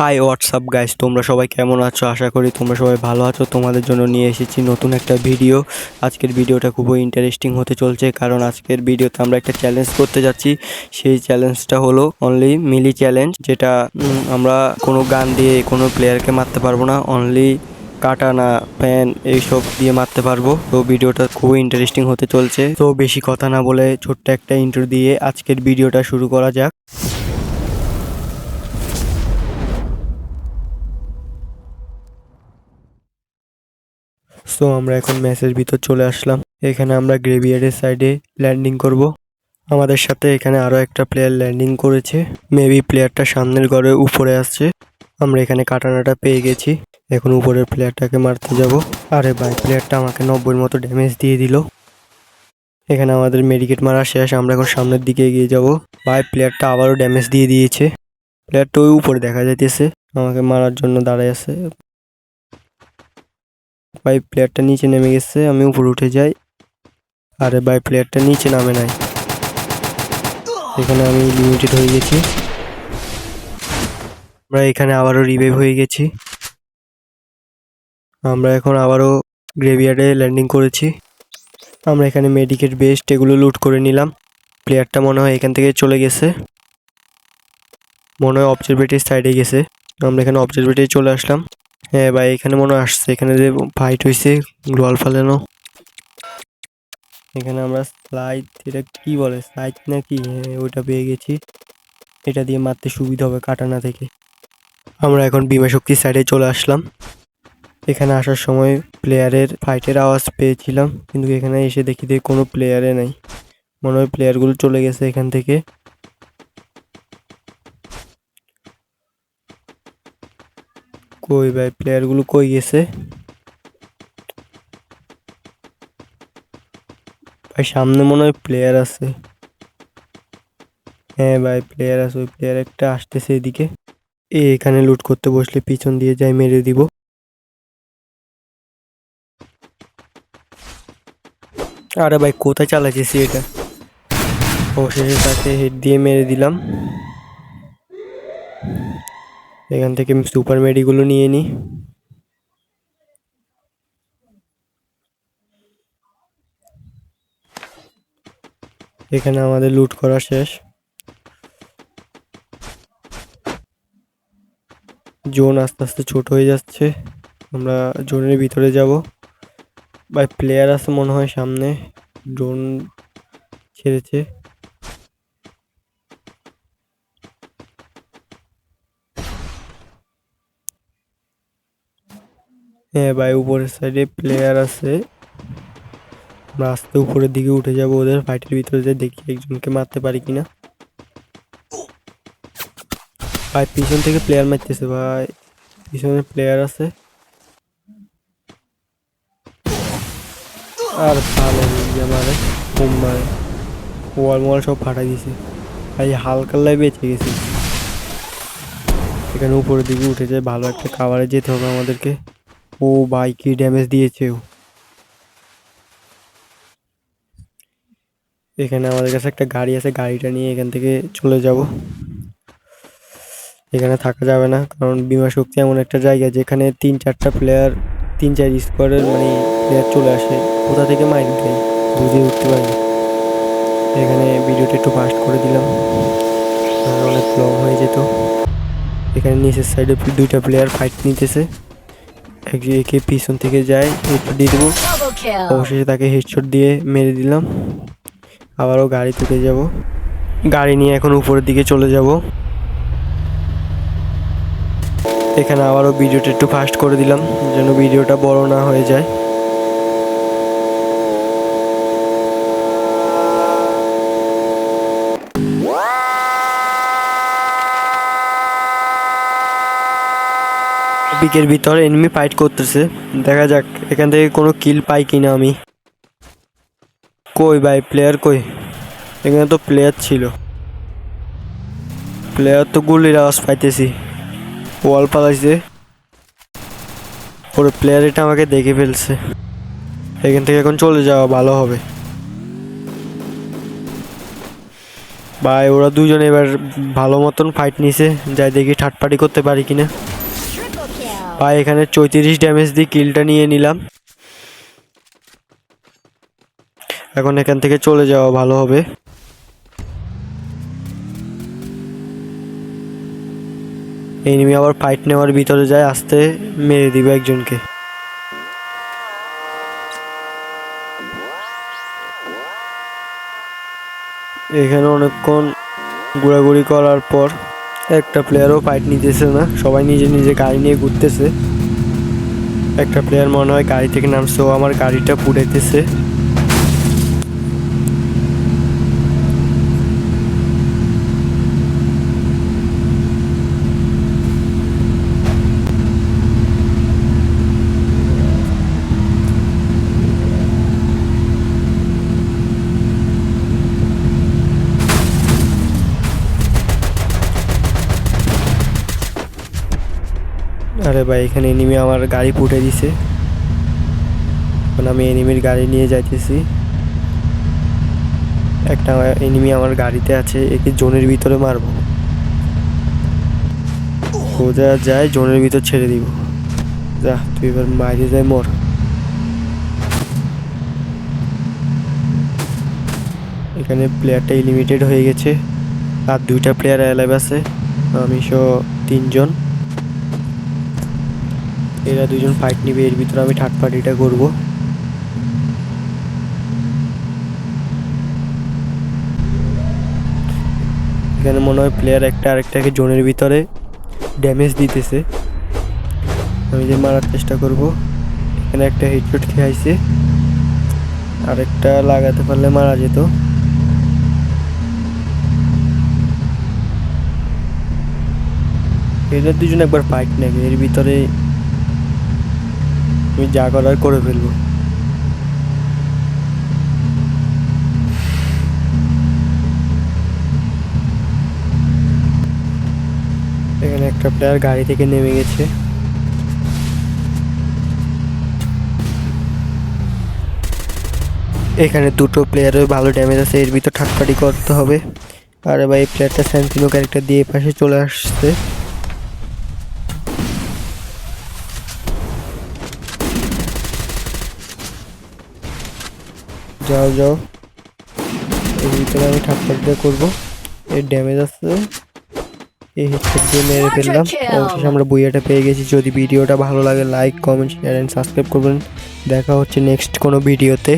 High WhatsApp guys তোমরা সবাই কেমন আছো? আশা করি তোমরা সবাই ভালো আছো। তোমাদের জন্য নিয়ে এসেছি নতুন একটা ভিডিও আজকের ভিডিওটা খুবই ইন্টারেস্টিং হতে চলছে, কারণ আজকের ভিডিওতে আমরা একটা চ্যালেঞ্জ করতে যাচ্ছি। সেই চ্যালেঞ্জটা হলো অনলি মিলি চ্যালেঞ্জ যেটা আমরা কোনো গান দিয়ে কোনো প্লেয়ারকে মারতে পারব না। অনলি কাটানা প্যান এইসব দিয়ে মারতে পারব। তো ভিডিওটা খুবই ইন্টারেস্টিং হতে চলছে। তো বেশি কথা না বলে ছোট্ট একটা ইন্টার দিয়ে আজকের ভিডিওটা শুরু করা যাক। সো আমরা এখন ম্যাচের ভিতর চলে আসলাম। এখানে আমরা গ্রেভিয়ারের সাইডে ল্যান্ডিং করব। আমাদের সাথে এখানে আরও একটা প্লেয়ার ল্যান্ডিং করেছে। মেবি প্লেয়ারটা সামনের ঘরে উপরে আসছে। আমরা এখানে কাটানাটা পেয়ে গেছি। এখন উপরের প্লেয়ারটাকে মারতে যাব। আরে ভাই প্লেয়ারটা আমাকে নব্বইয়ের মতো ড্যামেজ দিয়ে দিল। এখানে আমাদের মেডিকেট মারা শেষ। আমরা এখন সামনের দিকে এগিয়ে যাব। ভাই প্লেয়ারটা আবারও ড্যামেজ দিয়ে দিয়েছে। প্লেয়ারটা ওই উপরে দেখা যাইতেছে। আমাকে মারার জন্য দাঁড়ায় আছে। ভাই প্লেয়ারটা নিচে নেমে গেছে, আমি উপরে উঠে যাই। আরে ভাই, প্লেয়ারটা নিচে নামে নাই। এখানে আমি লিমিটেড হয়ে গেছি। আমরা এখানে আবারও রিভাইভ হয়ে গেছি। আমরা এখন আবারও গ্রেভিয়ার্ডে ল্যান্ডিং করেছি। আমরা এখানে মেডিকেট বেস্ট এগুলো লুট করে নিলাম। প্লেয়ারটা মনে হয় এখান থেকে চলে গেছে। মনে হয় অবজারভেটিভ সাইডে গেছে। আমরা এখানে অবজারভেটিভ চলে আসলাম। হ্যাঁ ভাই, এখানে মনে আসছে। এখানে যে ফাইট হয়েছে গ্লোয়াল ফালানো। এখানে আমরা স্লাইড এটা কি বলে? স্লাইড না কি? হ্যাঁ ওইটা পেয়ে গেছি। এটা দিয়ে মারতে সুবিধা হবে কাটানা থেকে। আমরা এখন বিমা শক্তি সাইডে চলে আসলাম। এখানে আসার সময় প্লেয়ারের ফাইটের আওয়াজ পেয়েছিলাম। কিন্তু এখানে এসে দেখি যে কোনো প্লেয়ারে নাই। মনে হয় প্লেয়ারগুলো চলে গেছে এখান থেকে। কই ভাই? প্লেয়ারগুলো কই গেছে? ভাই, সামনে মনে হয় প্লেয়ার আছে। হ্যাঁ ভাই প্লেয়ার আছে। ওই প্লেয়ার একটা আসতেছে এদিকে। এখানে লুট করতে বসলে পিছন দিয়ে যাই, মেরে দিব। আরে ভাই, কোথায় চালাচ্ছিস এটা? অবশেষে তাকে হেড দিয়ে মেরে দিলাম। এখান থেকে সুপার মেডিগুলো নিয়ে নিই এখানে আমাদের লুট করা শেষ। জোন আস্তে আস্তে ছোট হয়ে যাচ্ছে। আমরা জোনের ভিতরে যাব। ভাই প্লেয়ার আছে মনে হয় সামনে। ড্রোন ছেড়েছে। হ্যাঁ ভাই, উপরের সাইডে প্লেয়ার আছে। আমরা আস্তে উপরের দিকে উঠে যাব ওদের ফাইটের ভিতরে, যে দেখি একজনকে মারতে পারি কিনা। ভাই, পিছন থেকে প্লেয়ার মারতেছে ভাই। পিছনে প্লেয়ার আছে। আর ভালো মারে বোম মারে। ওয়াল মোয়াল সব ফাটাই দিছে। ভাই হালকার লাই বেঁচে গেছি। এখানে উপরের দিকে উঠে যায় ভালো একটা খাবারে যেতে হবে আমাদেরকে। ও ভাই কি ড্যামেজ দিয়েছে এখানে আমাদের কাছে একটা গাড়ি আছে, গাড়িটা নিয়ে এখান থেকে চলে যাব। এখানে থাকা যাবে না, কারণ বিমা শক্তি এমন একটা জায়গা যেখানে তিন চারটা প্লেয়ার তিন চার স্কোয়ারের মানে প্লেয়ার চলে আসে। কোথা থেকে মাইর দেয় বুঝে উঠতে পারি এখানে ভিডিওটা একটু ফাস্ট করে দিলাম আর অনেক লং হয়ে যেত। এখানে নিচের সাইডে দুইটা প্লেয়ার ফাইট নিতেছে। এক পিছন থেকে যায় হেডশট দিয়ে দেবো। অবশেষে তাকে হেডশট দিয়ে মেরে দিলাম। আবারও গাড়ি তুলে যাব। গাড়ি নিয়ে এখন উপরের দিকে চলে যাব। এখানে আবারও ভিডিওটা একটু ফাস্ট করে দিলাম যেন ভিডিওটা বড় না হয়ে যায়। পিকের ভিতর এনিমি ফাইট করতেছে। দেখা যাক, এখান থেকে কোনো কিল পাই কিনা আমি। কই ভাই প্লেয়ার কই? এখানে তো প্লেয়ার ছিল। প্লেয়ার তো গুলির আওয়াজ পাইতেছি। ওয়াল পালাইছে। ওর প্লেয়ার এটা আমাকে দেখে ফেলছে। এখান থেকে এখন চলে যাওয়া ভালো হবে। ভাই, ওরা দুজন এবার ভালো মতন ফাইট নিছে। যাই দেখি ঠাটপাটি করতে পারি কিনা. ভাই, এখানে চৌত্রিশ ড্যামেজ দিয়ে কিলটা নিয়ে নিলাম। এখন এখান থেকে চলে যাওয়া ভালো হবে। এনিমি আবার ফাইট নেওয়ার ভিতরে যায়, আসতে মেরে দিবে একজনকে। এখানে অনেকক্ষণ ঘোরাঘুরি করার পর একটা প্লেয়ারও ফাইট নিতেছে না। সবাই নিজে নিজে গাড়ি নিয়ে ঘুরতেছে। একটা প্লেয়ার মনে হয় গাড়ি থেকে নামছে। ও আমার গাড়িটা পুড়াইতেছে। আরে ভাই, এখানে এনিমি আমার গাড়ি পুটে দিছে। এখন আমি এনিমির গাড়ি নিয়ে যাইতেছি। একটা এনিমি আমার গাড়িতে আছে, একে জোনের ভিতরে মারবো। সোজা যায়, জোনের ভিতর ছেড়ে দিব। যা, তুই এবার বাইরে যায় মর। এখানে প্লেয়ারটা লিমিটেড হয়ে গেছে। আর দুইটা প্লেয়ার অ্যালাইভ আছে। আমি সহ তিনজন। এরা দুজন ফাইট নিবে, এর ভিতরে আমি থার্ড পার্টিটা করব। এখানে মনে হয় প্লেয়ার একটা আরেকটাকে জোনের ভিতরে ড্যামেজ দিতেছে। আমি যে মারার চেষ্টা করব, এখানে একটা হেডশট খেয়েছে আরেকটা লাগাতে পারলে মারা যেত। এদের দুজন একবার ফাইট নেবে, এর ভিতরে আমি যা করার করে ফেলব। এখানে একটা প্লেয়ার গাড়ি থেকে নেমে গেছে। এখানে দুটো প্লেয়ারের ভালো ড্যামেজ আছে, এর ভিতর ঠাটপাটি করতে হবে। আরে ভাই প্লেয়ারটা স্যান্টিনো ক্যারেক্টার দিয়ে পাশে চলে আসছে। যাও যাও। এর ভিতরে আমি ঠাটপাটিটা করব। এর ড্যামেজ আসছে এই হেডশট দিয়ে মেরে ফেললাম। অবশেষে আমরা বইয়াটা পেয়ে গেছি। যদি ভিডিওটা ভালো লাগে like comment share and subscribe করবেন। দেখা হচ্ছে নেক্সট কোনো ভিডিওতে।